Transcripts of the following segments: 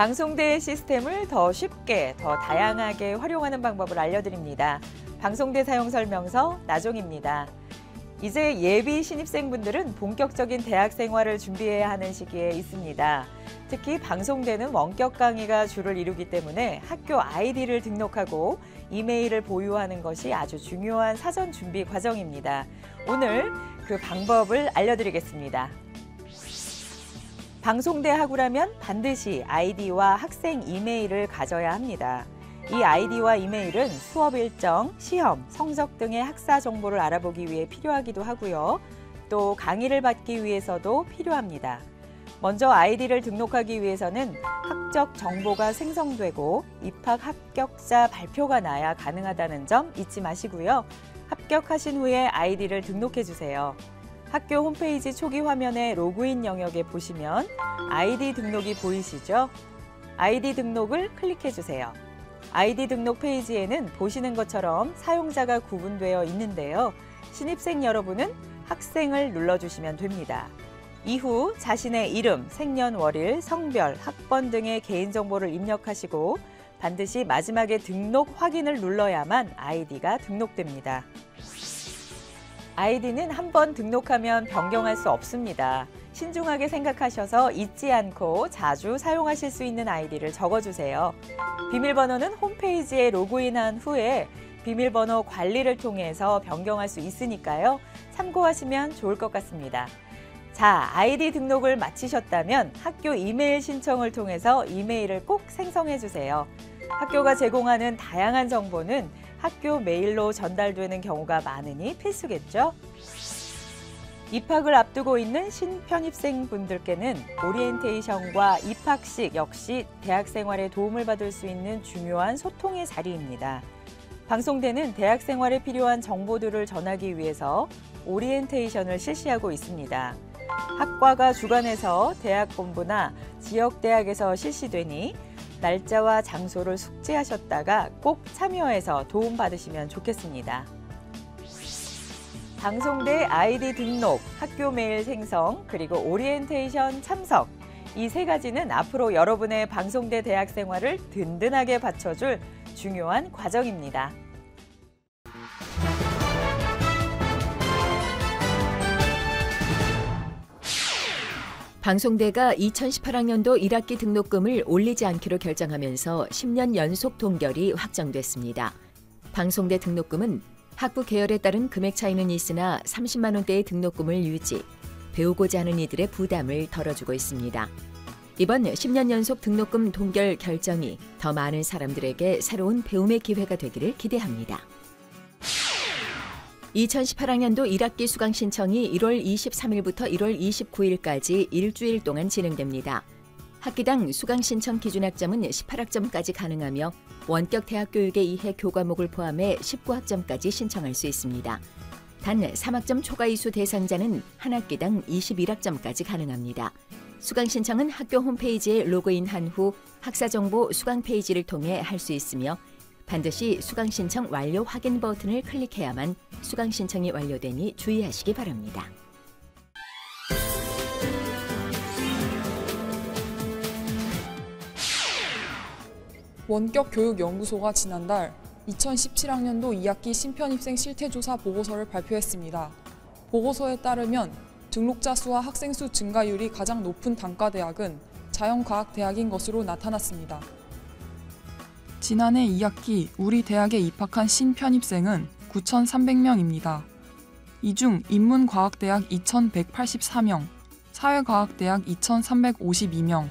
방송대 시스템을 더 쉽게, 더 다양하게 활용하는 방법을 알려드립니다. 방송대 사용 설명서 나종입니다. 이제 예비 신입생분들은 본격적인 대학 생활을 준비해야 하는 시기에 있습니다. 특히 방송되는 원격 강의가 주를 이루기 때문에 학교 아이디를 등록하고 이메일을 보유하는 것이 아주 중요한 사전 준비 과정입니다. 오늘 그 방법을 알려드리겠습니다. 방송대 학우라면 반드시 아이디와 학생 이메일을 가져야 합니다. 이 아이디와 이메일은 수업 일정, 시험, 성적 등의 학사 정보를 알아보기 위해 필요하기도 하고요. 또 강의를 받기 위해서도 필요합니다. 먼저 아이디를 등록하기 위해서는 학적 정보가 생성되고 입학 합격자 발표가 나야 가능하다는 점 잊지 마시고요. 합격하신 후에 아이디를 등록해 주세요. 학교 홈페이지 초기 화면의 로그인 영역에 보시면 아이디 등록이 보이시죠? 아이디 등록을 클릭해 주세요. 아이디 등록 페이지에는 보시는 것처럼 사용자가 구분되어 있는데요. 신입생 여러분은 학생을 눌러주시면 됩니다. 이후 자신의 이름, 생년월일, 성별, 학번 등의 개인정보를 입력하시고 반드시 마지막에 등록 확인을 눌러야만 아이디가 등록됩니다. 아이디는 한 번 등록하면 변경할 수 없습니다. 신중하게 생각하셔서 잊지 않고 자주 사용하실 수 있는 아이디를 적어주세요. 비밀번호는 홈페이지에 로그인한 후에 비밀번호 관리를 통해서 변경할 수 있으니까요. 참고하시면 좋을 것 같습니다. 자, 아이디 등록을 마치셨다면 학교 이메일 신청을 통해서 이메일을 꼭 생성해 주세요. 학교가 제공하는 다양한 정보는 학교 메일로 전달되는 경우가 많으니 필수겠죠? 입학을 앞두고 있는 신편입생 분들께는 오리엔테이션과 입학식 역시 대학 생활에 도움을 받을 수 있는 중요한 소통의 자리입니다. 방송대는 대학 생활에 필요한 정보들을 전하기 위해서 오리엔테이션을 실시하고 있습니다. 학과가 주관해서 대학 본부나 지역 대학에서 실시되니 날짜와 장소를 숙지하셨다가 꼭 참여해서 도움 받으시면 좋겠습니다. 방송대 아이디 등록, 학교 메일 생성, 그리고 오리엔테이션 참석. 이 세 가지는 앞으로 여러분의 방송대 대학 생활을 든든하게 받쳐줄 중요한 과정입니다. 방송대가 2018학년도 1학기 등록금을 올리지 않기로 결정하면서 10년 연속 동결이 확정됐습니다. 방송대 등록금은 학부 계열에 따른 금액 차이는 있으나 30만 원대의 등록금을 유지, 배우고자 하는 이들의 부담을 덜어주고 있습니다. 이번 10년 연속 등록금 동결 결정이 더 많은 사람들에게 새로운 배움의 기회가 되기를 기대합니다. 2018학년도 1학기 수강 신청이 1월 23일부터 1월 29일까지 일주일 동안 진행됩니다. 학기당 수강 신청 기준 학점은 18학점까지 가능하며 원격 대학 교육에 의해 교과목을 포함해 19학점까지 신청할 수 있습니다. 단 3학점 초과 이수 대상자는 한 학기당 21학점까지 가능합니다. 수강 신청은 학교 홈페이지에 로그인한 후 학사 정보 수강 페이지를 통해 할 수 있으며 반드시 수강 신청 완료 확인 버튼을 클릭해야만 수강 신청이 완료되니 주의하시기 바랍니다. 원격교육연구소가 지난달 2017학년도 2학기 신편입생 실태조사 보고서를 발표했습니다. 보고서에 따르면 등록자 수와 학생 수 증가율이 가장 높은 단과대학은 자연과학대학인 것으로 나타났습니다. 지난해 2학기 우리 대학에 입학한 신편입생은 9,300명입니다. 이 중 인문과학대학 2,184명, 사회과학대학 2,352명,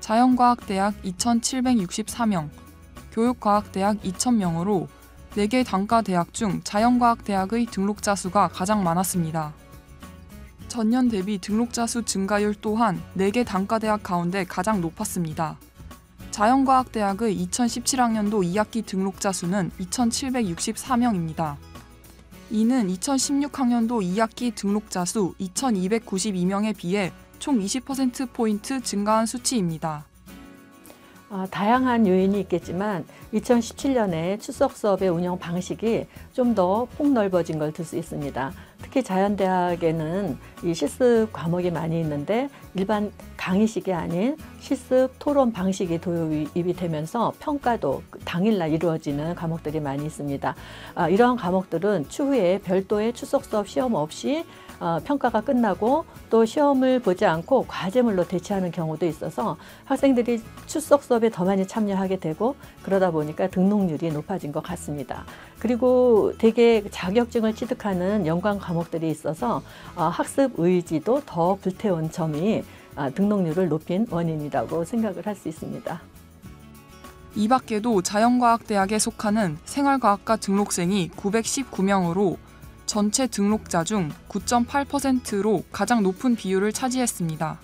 자연과학대학 2,764명, 교육과학대학 2,000명으로 4개 단과 대학 중 자연과학대학의 등록자 수가 가장 많았습니다. 전년 대비 등록자 수 증가율 또한 4개 단과 대학 가운데 가장 높았습니다. 자연과학대학의 2017학년도 2학기 등록자 수는 2,764명입니다. 이는 2016학년도 2학기 등록자 수 2,292명에 비해 총 20%포인트 증가한 수치입니다. 어, 다양한 요인이 있겠지만 2017년에 출석 수업의 운영 방식이 좀 더 폭넓어진 걸 들 수 있습니다. 특히 자연대학에는 이 실습 과목이 많이 있는데 일반 강의식이 아닌 실습 토론 방식이 도입이 되면서 평가도 당일날 이루어지는 과목들이 많이 있습니다. 아, 이러한 과목들은 추후에 별도의 출석 수업 시험 없이 어, 평가가 끝나고 또 시험을 보지 않고 과제물로 대체하는 경우도 있어서 학생들이 출석 수업에 더 많이 참여하게 되고 그러다 보니까 등록률이 높아진 것 같습니다. 그리고 대개 자격증을 취득하는 연관 과목들이 있어서 어, 학습 의지도 더 불태운 점이 아, 등록률을 높인 원인이라고 생각을 할 수 있습니다. 이 밖에도 자연과학대학에 속하는 생활과학과 등록생이 919명으로 전체 등록자 중 9.8%로 가장 높은 비율을 차지했습니다.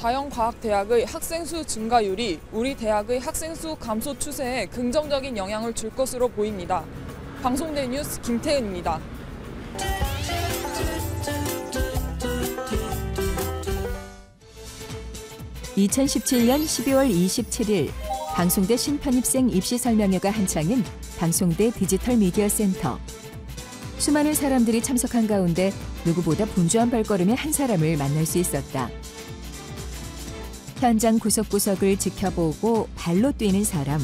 자연과학대학의 학생 수 증가율이 우리 대학의 학생 수 감소 추세에 긍정적인 영향을 줄 것으로 보입니다. 방송대 뉴스 김태은입니다. 2017년 12월 27일 방송대 신편입생 입시 설명회가 한창인 방송대 디지털 미디어 센터. 수많은 사람들이 참석한 가운데 누구보다 분주한 발걸음의 한 사람을 만날 수 있었다. 현장 구석구석을 지켜보고 발로 뛰는 사람.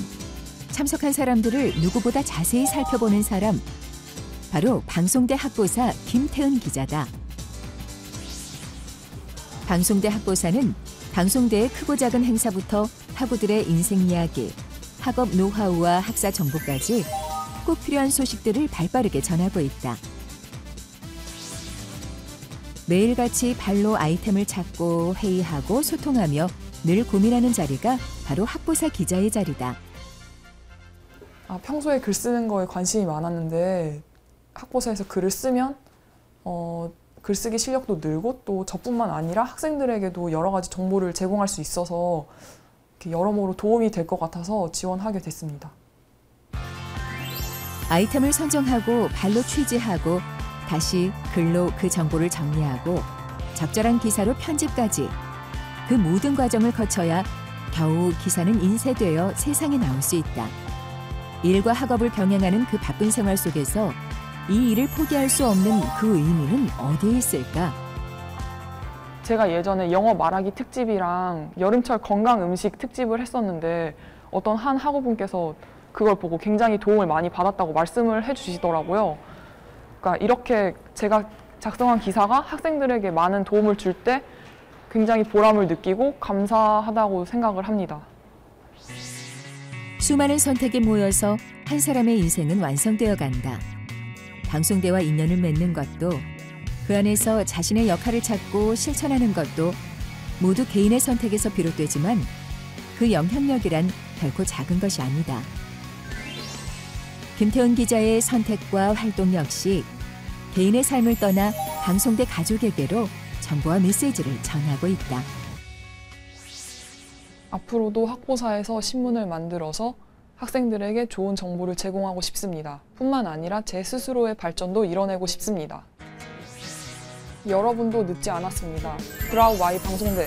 참석한 사람들을 누구보다 자세히 살펴보는 사람. 바로 방송대 학보사 김태은 기자다. 방송대 학보사는 방송대의 크고 작은 행사부터 학우들의 인생 이야기, 학업 노하우와 학사 정보까지 꼭 필요한 소식들을 발빠르게 전하고 있다. 매일같이 발로 아이템을 찾고 회의하고 소통하며 늘 고민하는 자리가 바로 학보사 기자의 자리다. 아, 평소에 글 쓰는 거에 관심이 많았는데 학보사에서 글을 쓰면 어, 글쓰기 실력도 늘고 또 저뿐만 아니라 학생들에게도 여러 가지 정보를 제공할 수 있어서 여러모로 도움이 될 것 같아서 지원하게 됐습니다. 아이템을 선정하고 발로 취재하고 다시 글로 그 정보를 정리하고 적절한 기사로 편집까지 그 모든 과정을 거쳐야 겨우 기사는 인쇄되어 세상에 나올 수 있다. 일과 학업을 병행하는 그 바쁜 생활 속에서 이 일을 포기할 수 없는 그 의미는 어디에 있을까? 제가 예전에 영어 말하기 특집이랑 여름철 건강 음식 특집을 했었는데 어떤 한 학우분께서 그걸 보고 굉장히 도움을 많이 받았다고 말씀을 해주시더라고요. 그러니까 이렇게 제가 작성한 기사가 학생들에게 많은 도움을 줄 때 굉장히 보람을 느끼고 감사하다고 생각을 합니다. 수많은 선택이 모여서 한 사람의 인생은 완성되어 간다. 방송대와 인연을 맺는 것도 그 안에서 자신의 역할을 찾고 실천하는 것도 모두 개인의 선택에서 비롯되지만 그 영향력이란 결코 작은 것이 아니다. 김태훈 기자의 선택과 활동 역시 개인의 삶을 떠나 방송대 가족에게로 정보와 메시지를 전하고 있다. 앞으로도 학보사에서 신문을 만들어서 학생들에게 좋은 정보를 제공하고 싶습니다. 뿐만 아니라 제 스스로의 발전도 이뤄내고 싶습니다. 여러분도 늦지 않았습니다. 브라우 와이 방송대